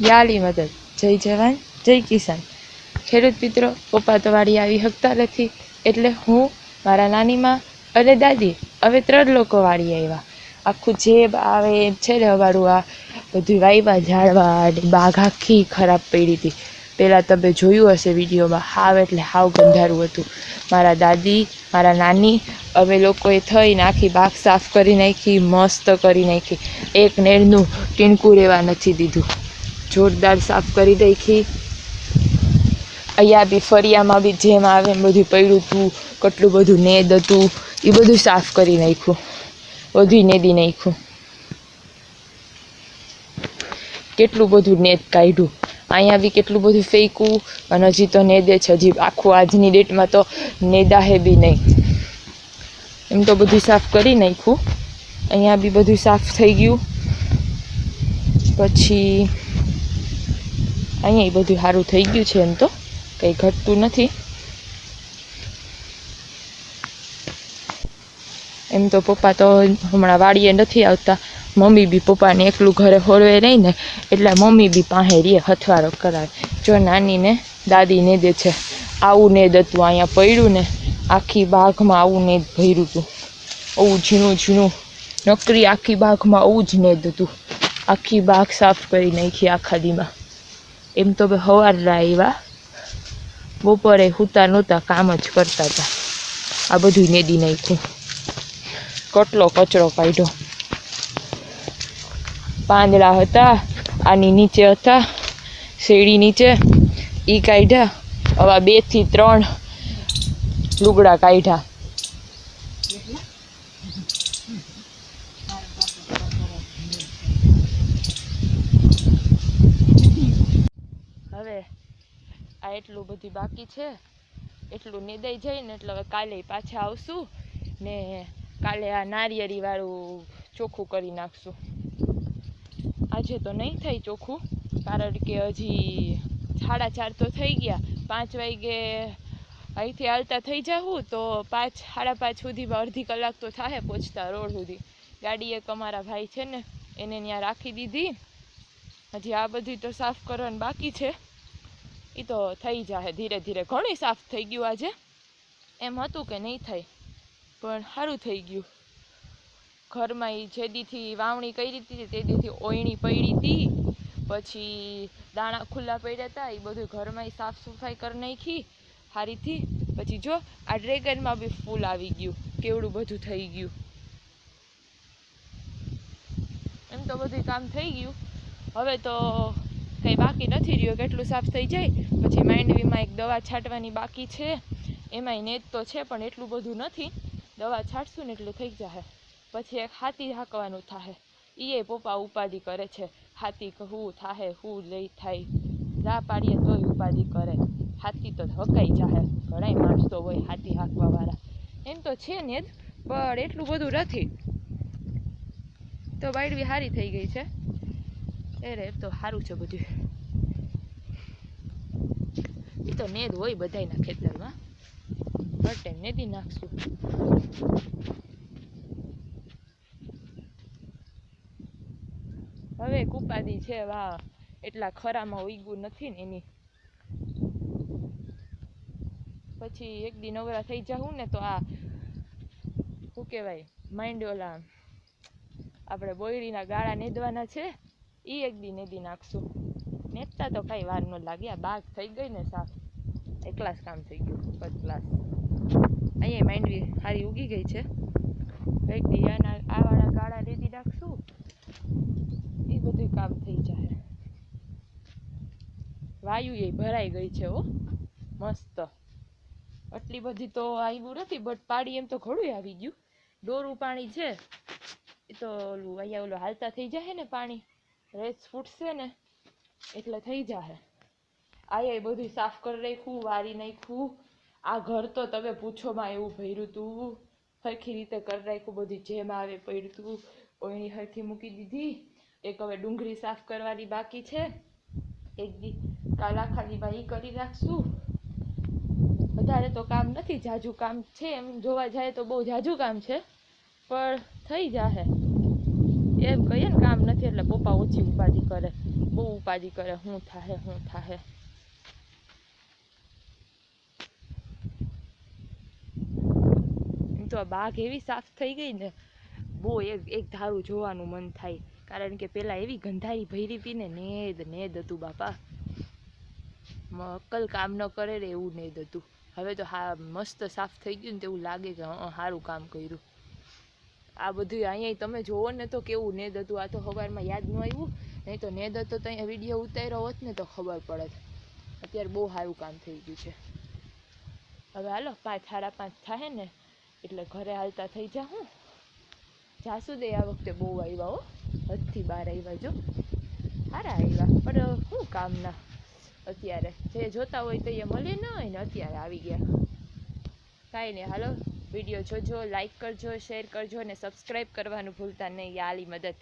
યાલી મદદ. જય જવાન, જય કિસાન. ખેડૂત મિત્રો, પપ્પા તો વાડી આવી શકતા નથી. એટલે હું, મારા નાનીમાં અને દાદી, હવે ત્રણ લોકો વાળી આવ્યા. આખું જે આવે છે ને અમારું આ બધું વાવ્યા ઝાડવા અને બાગ આખી ખરાબ પડી હતી. પહેલાં તમે જોયું હશે વિડીયોમાં હાવ એટલે હાવ ગંધારું હતું. મારા દાદી, મારા નાની, અમે લોકોએ થઈને આખી બાગ સાફ કરી નાખી, મસ્ત કરી નાખી. એક નેળનું ટીણકું રહેવા નથી દીધું. જોરદાર સાફ કરી નાખી. અહીંયા બી ફરિયામાં બી જેમ આવે એમ બધું પડ્યું હતું કેટલું બધું નેદ હતું, એ બધું સાફ કરી નાખ્યું. બધું નેદી નાખ્યું. કેટલું બધું નેદ કાઢ્યું. અહીંયા બી કેટલું બધું ફેંકવું અને હજી તો નેદે છે. હજી આખું આજની ડેટમાં તો નેદાહે બી નહીં. એમ તો બધું સાફ કરી નાખ્યું. અહીંયા બી બધું સાફ થઈ ગયું. પછી અહીંયા બધું સારું થઈ ગયું છે એમ તો. કંઈ ઘટતું નથી. એમ તો પપ્પા તો હમણાં વાડીએ નથી આવતા. મમ્મી બી પપ્પાને એકલું ઘરે હોરવે નહીં ને, એટલે મમ્મી બી પાસે રીએ હથવારો કરાવે. જો નાનીને દાદીને દે છે. આવું ને દતું અહીંયા પડ્યું ને, આખી બાગમાં આવું ને ભર્યું હતું આવું ઝીણું ઝીણું. નોકરી આખી બાગમાં આવું જ ને હતું. આખી બાગ સાફ કરી નાખી આખા દીમાં. એમ તો સવારના આવ્યા બપોરે સૂતા નહોતા, કામ જ કરતા હતા. આ બધું નેદી નાખ્યું. કટલો કચરો કાઢ્યો. પાંદડા હતા, આની નીચે હતા શેરડી નીચે. એ કાઢ્યા. હવે બેથી ત્રણ લુગડા કાઢ્યા હવે આ એટલું બધું બાકી છે. એટલું નિદાઈ જઈને એટલે હવે કાલે પાછા આવશું ને કાલે આ નારિયેળી વાળું ચોખ્ખું કરી નાખશું. આજે તો નહીં થાય ચોખ્ખું, કારણ કે હજી સાડા ચાર તો થઈ ગયા. પાંચ વાગે અહીંથી હાલતા થઈ જવું તો પાંચ, સાડા પાંચ સુધીમાં અડધી કલાક તો થાય પહોંચતા રોડ સુધી. ગાડી એક અમારા ભાઈ છે ને, એને ત્યાં રાખી દીધી. હજી આ બધી તો સાફ કરવાની બાકી છે. એ તો થઈ જાય ધીરે ધીરે. ઘણી સાફ થઈ ગયું આજે. એમ હતું કે નહીં થાય, પણ સારું થઈ ગયું. ઘરમાં એ જે દીથી વાવણી કરી હતી તે દીથી ઓયણી પડી હતી પછી દાણા ખુલ્લા પડ્યા હતા એ બધું ઘરમાં સાફ સફાઈ કરી નાખી સારીથી પછી જો, આ ડ્રેગનમાં બી ફૂલ આવી ગયું, કેવડું બધું થઈ ગયું. એમ તો બધું કામ થઈ ગયું. હવે તો કંઈ બાકી નથી રહ્યું, કેટલું સાફ થઈ જાય, પછી માંડવીમાં એક દવા છાંટવાની બાકી છે. એમાંય નેજ તો છે, પણ એટલું બધું નથી. દવા છાંટશું ને એટલું થઈ જશે પછી એક હાથી હાંકવાનું થાય એ પપ્પા ઉપાધિ કરે છે. હાથી હું થાહે, હું લઈ થાય. રા પાડીએ તોય ઉપાધિ કરે. હાથી તો હકાઈ જાહે. ઘણાય માણસો હોય હાથી હાંકવાવાળા. એમ તો છે ને જ, પણ એટલું બધું નથી. તો બાયડવી સારી થઈ ગઈ છે. એ રે તો સારું છે બધું. એ તો નેદ હોય બધાયના ખેતરમાં. હર નેદી નાખશું. હવે કુપાદી છે, વાહ, એટલા ખરામાં ઉગ્યું નથી ને એની. પછી એક દી નવરા થઈ જાઉં ને તો આ, શું કહેવાય માઇન્ડ ઓલા આપણે બોયડીના ગાળા નેદવાના છે. એ એક દી નેદી નાખશું નેતા તો કાંઈ વાર ન લાગે. આ બાગ થઈ ગઈ ને સાફ એકલાસ કામ થઈ ગયું. ફર્સ્ટ ક્લાસ અહીંયા માંડવી સારી ઉગી ગઈ છે. એક દી આના આ વાળા ગાળા લીધી નાખશું એ બધું કામ થઈ જાય. વાયુ એ ભરાઈ ગઈ છે હો. મસ્ત. આટલી બધી તો આવ્યું નથી બટ પાડી એમ તો ઘણું આવી ગયું. દોરું પાણી છે. એ તો ઓલું અહીંયા ઓલું હાલતા થઈ જાય ને પાણી. રેસ ફૂટશે ને એટલે થઈ જાય આયે બધું સાફ કરી નાખ્યું વારી નાખ્યું. આ ઘર તો તમે પૂછોમાં એવું ભર્યું હતું સરખી રીતે કરી નાખ્યું બધું જેમ આવે પડ્યું તું. ઓયણી સરખી મૂકી દીધી. એક હવે ડુંગળી સાફ કરવાની બાકી છે. એક દી કાલ આખાની બાઈ કરી રાખશું. વધારે તો કામ નથી, જાજુ કામ છે. એમ જોવા જાય તો બહુ જાજુ કામ છે. પણ થઈ જાહે. એમ કહીએ ને કામ નથી, એટલે પપ્પા ઓછી ઉપાધિ કરે. બહુ ઉપાધિ કરે. થાહે, હું થાહે. એમ તો આ બાઘ એવી સાફ થઈ ગઈ ને, બહુ એક એક ધારું જોવાનું મન થાય. કારણ કે પેલા એવી ગંધારી ભરી હતી ને, નેદ નેદ હતું બાપા. અક્કલ કામ ન કરે ને એવું નેદ હતું. હવે તો હા, મસ્ત સાફ થઈ ગયું ને તેવું લાગે કે હા સારું કામ કર્યું. આ બધું અહીંયા તમે જોવો ને તો કેવું નેદ હતું. આ તો સવારમાં યાદ ન આવ્યું. નહીં તો નેદ તો અહીંયા વીડિયો ઉતાર્યો હોત ને તો ખબર પડત. અત્યારે બહુ સારું કામ થઈ ગયું છે. હવે હાલો, પાંચ, સાડા પાંચ થાય ને, એટલે ઘરે હાલતા થઈ જા હું. જાસુ દે આ વખતે બહુ આવ્યા હો. હદથી બહાર આવ્યા જો. સારા આવ્યા. પણ શું કામના? અત્યારે. જે જોતા હોય તો એ મળે ન હોય ને, અત્યારે આવી ગયા. કાંઈ નહીં, હાલો. વીડિયો જોજો લાઇક કરજો શેર કરજો અને સબસ્ક્રાઈબ કરવાનું ભૂલતા નહીં. આલી મદદ.